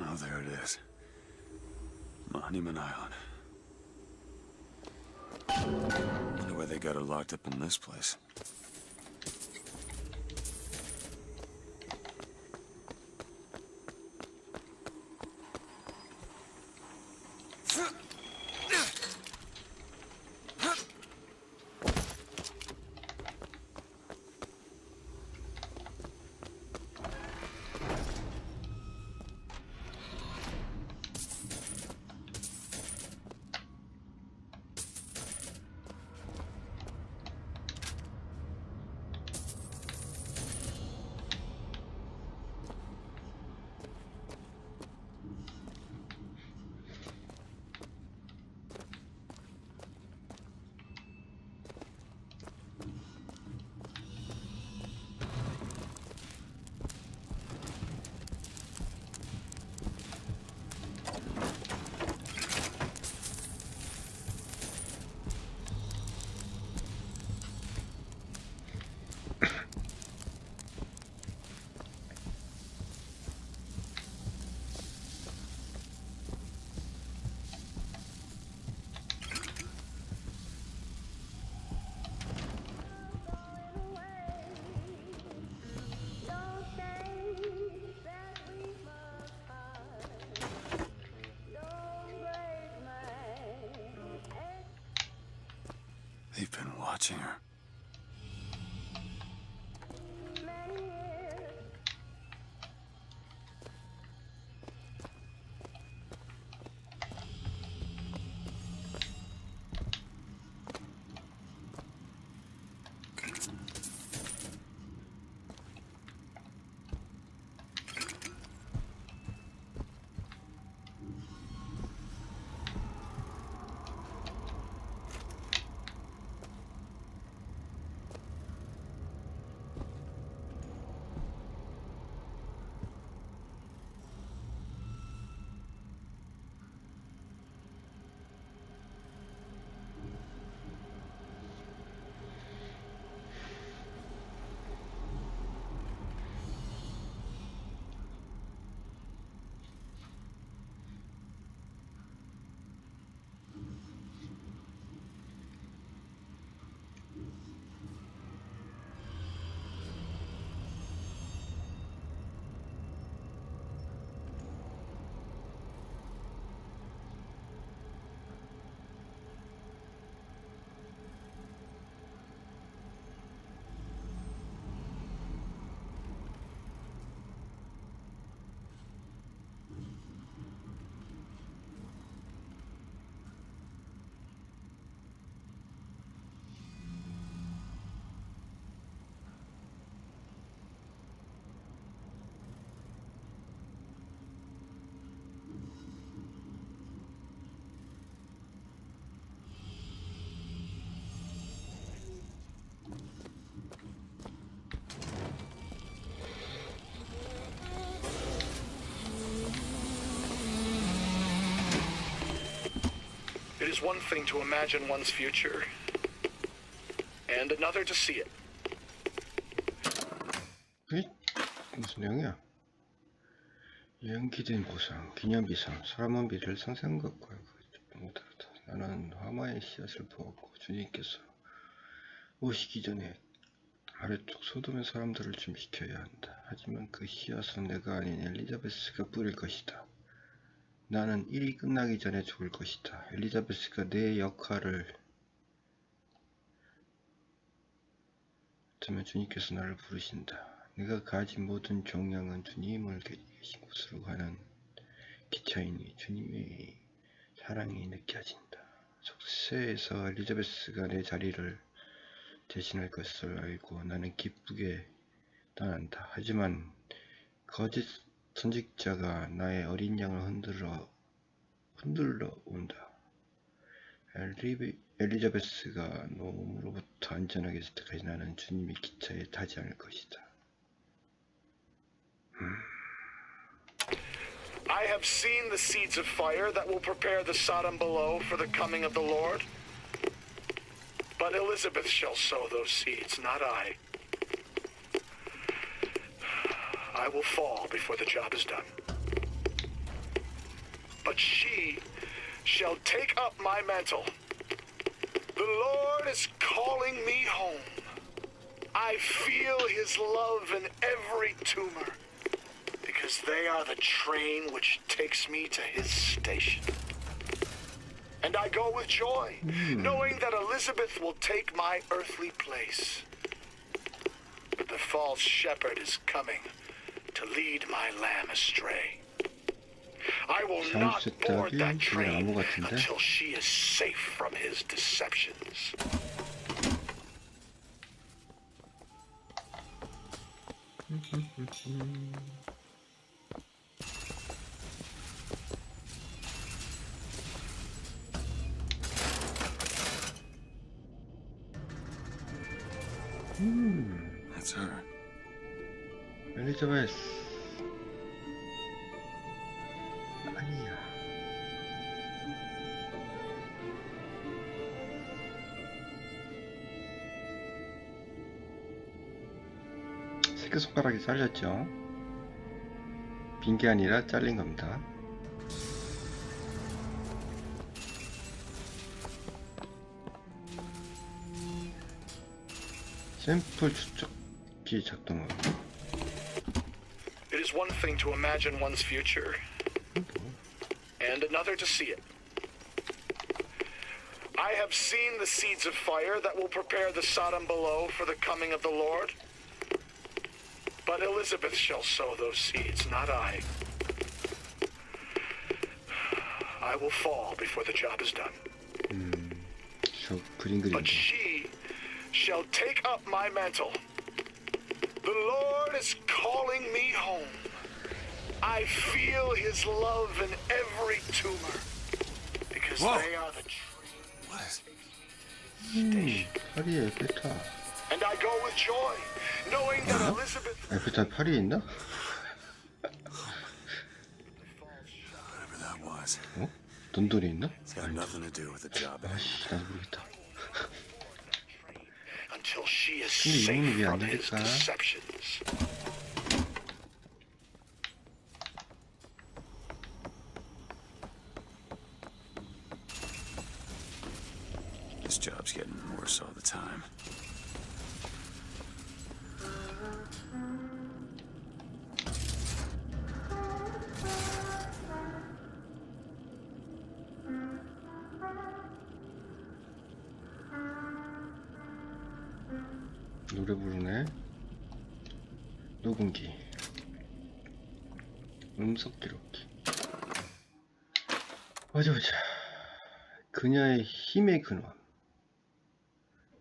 Oh, there it is. Monument Island. Wonder why they got her locked up in this place. Watching her. Is one thing to imagine one's future, and another to see it. 그게 무슨 내용이야? 연기된 보상, 기념비상, 사람은 미래를 상상한 것과 그 못하다. 나는 화마의 씨앗을 부었고 주님께서 오시기 전에 아래쪽 소돔의 사람들을 준비시켜야 한다. 하지만 그 씨앗은 내가 아닌 엘리자베스가 뿌릴 것이다. 나는 일이 끝나기 전에 죽을 것이다. 엘리자베스가 내 역할을 어쩌면 주님께서 나를 부르신다. 내가 가진 모든 종양은 주님을 계신 곳으로 가는 기차이니 주님의 사랑이 느껴진다. 속세에서 엘리자베스가 내 자리를 대신할 것을 알고 나는 기쁘게 떠난다. 하지만 거짓 선직자가 나의 어린 양을 흔들어 흔들러 온다. 엘리, 엘리자베스가 노움으로부터 안전하게 있을 때까지 나는 주님의 기차에 타지 않을 것이다. I have seen the seeds of fire that will prepare the Sodom below for the coming of the Lord. But Elizabeth shall sow those seeds, not I. I will fall before the job is done. but she shall take up my mantle. The Lord is calling me home. I feel his love in every tumor, because they are the train which takes me to his station. And I go with joy, hmm. knowing that Elizabeth will take my earthly place. But the false shepherd is coming to lead my lamb astray. I will not board that train until she is safe from his deceptions. 엘리자베스 아니야. 새끼손가락이 잘렸죠? 빈 게 아니라 잘린 겁니다. 샘플 추적기 작동하고 It is one thing to imagine one's future, and another to see it. I have seen the seeds of fire that will prepare the Sodom below for the coming of the Lord. But Elizabeth shall sow those seeds, not I. I will fall before the job is done. 저 그림 그리는 But she shall take up my mantle. The Lord is calling me home. I feel his love in every tumor. Because Whoa. they are the tree. What is? 음, 파리에 에펠탑 And I go with joy, knowing that Elizabeth 에펠탑 파리에 있나? Whatever that was. 어? 돈돈이 있나? It's got nothing to do with the job. 아씨 나도 모르겠다 until she is safe from his deceptions. 노래 부르네. 녹음기. 음성 기록기. 보자 보자 그녀의 힘의 근원.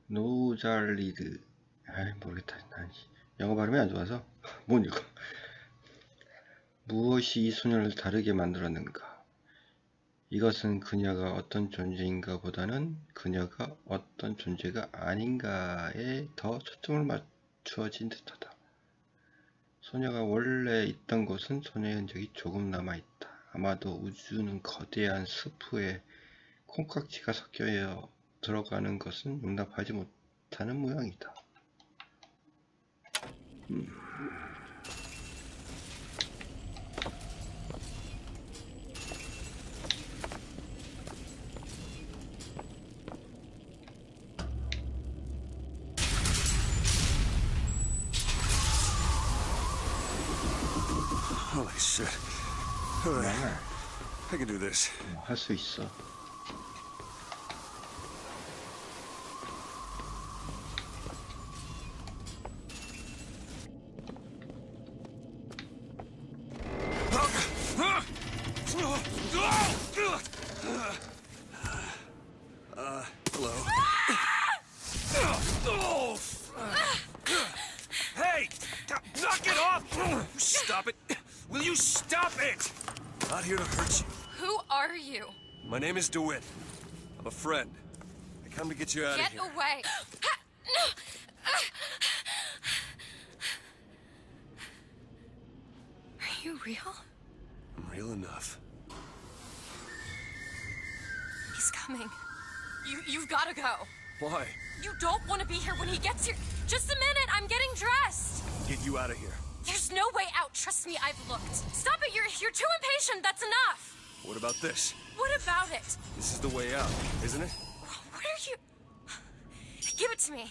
노잘리드. 아이 모르겠다. 난 씨, 영어 발음이 안 좋아서 못 읽어. 무엇이 이 소녀를 다르게 만들었는가 이것은 그녀가 어떤 존재인가 보다는 그녀가 어떤 존재가 아닌가에 더 초점을 맞추어진 듯하다. 소녀가 원래 있던 곳은 소녀의 흔적이 조금 남아있다. 아마도 우주는 거대한 스프에 콩깍지가 섞여 들어가는 것은 용납하지 못하는 모양이다. Holy Alright, I can do this. 할 수 있어. My name is DeWitt. I'm a friend. I come to get you out Get of here. Get away! no! Are you real? I'm real enough. He's coming. You you've gotta go. Why? You don't want to be here when he gets here. Just a minute, I'm getting dressed. Get you out of here. There's no way out. Trust me, I've looked. Stop it. You're you're too impatient. That's enough. What about this? What about it? This is the way out, isn't it? What are you. Give it to me.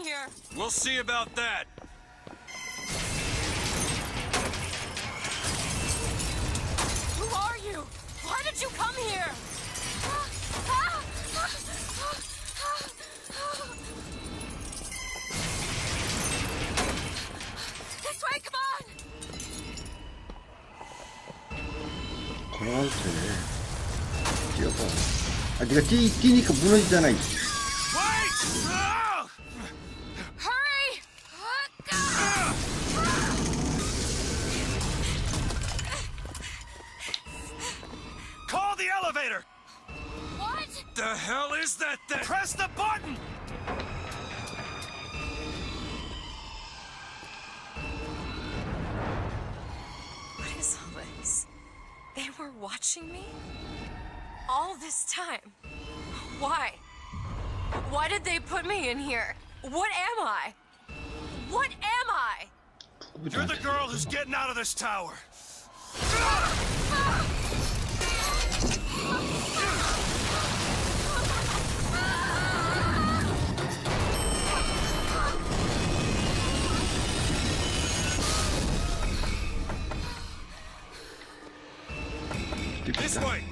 here. We'll see about that. Who are you? Why did you come here? This way, come on! 걸어가도 돼. 뛰어봐. 아, 네가 뛰, 뛰니까 무너지잖아. Watching me? All this time? Why? Why did they put me in here? What am I? What am I? You're the girl who's getting out of this tower. This way.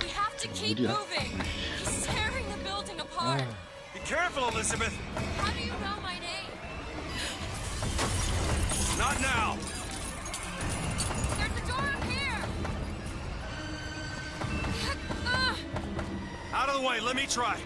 We have to keep moving. He's tearing the building apart. Be careful, Elizabeth. How do you know my name? Not now. There's a door up here. Ah. Out of the way. Let me try.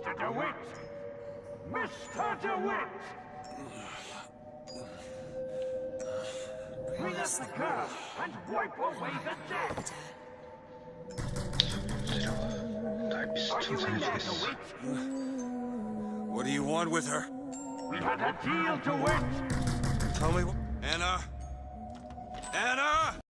Mr. DeWitt! Mr. DeWitt! Bring us the girl and wipe away the debt! Are you in there, DeWitt? What do you want with her? We had a deal, DeWitt! Tell me what... Anna?